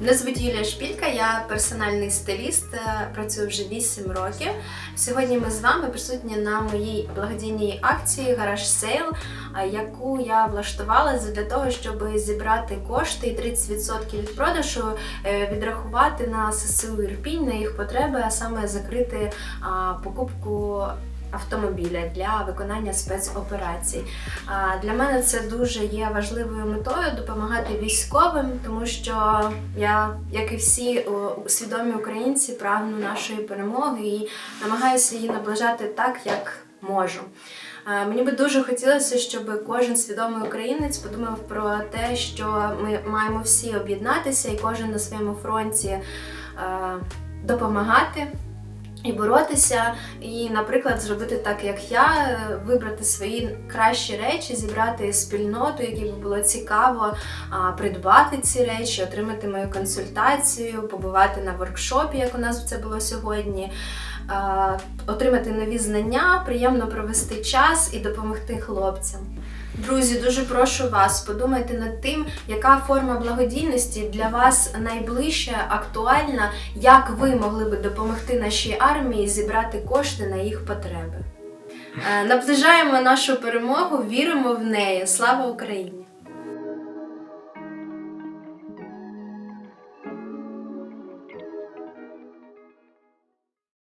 Мене звуть Юлія Шпілька, я персональний стиліст, е, працюю вже 8 років. Сьогодні ми з вами присутні на моїй благодійній акції Гараж Сейл, е, яку я влаштувала для того, щоб зібрати кошти і 30% від продажу е, відрахувати на ССУ Ірпінь на їх потреби, а саме закрити покупку. Автомобіля для виконання спецоперацій. А, Для мене це дуже є важливою метою допомагати військовим, тому що я, як і всі свідомі українці, прагну нашої перемоги і намагаюся її наближати так, як можу. Мені би дуже хотілося, щоб кожен свідомий українець подумав про те, що ми маємо всі об'єднатися і кожен на своєму фронті допомагати. І боротися, і, наприклад, зробити так, як я, е, вибрати свої кращі речі, зібрати спільноту, якій би було цікаво придбати ці речі, отримати мою консультацію, побувати на воркшопі, як у нас це було сьогодні, отримати нові знання, приємно провести час і допомогти хлопцям. Друзі, дуже прошу вас, подумайте над тим, яка форма благодійності для вас найближча, актуальна, як ви могли би допомогти нашій армії зібрати кошти на їх потреби. Е, Наближаємо нашу перемогу, віримо в неї. Слава Україні!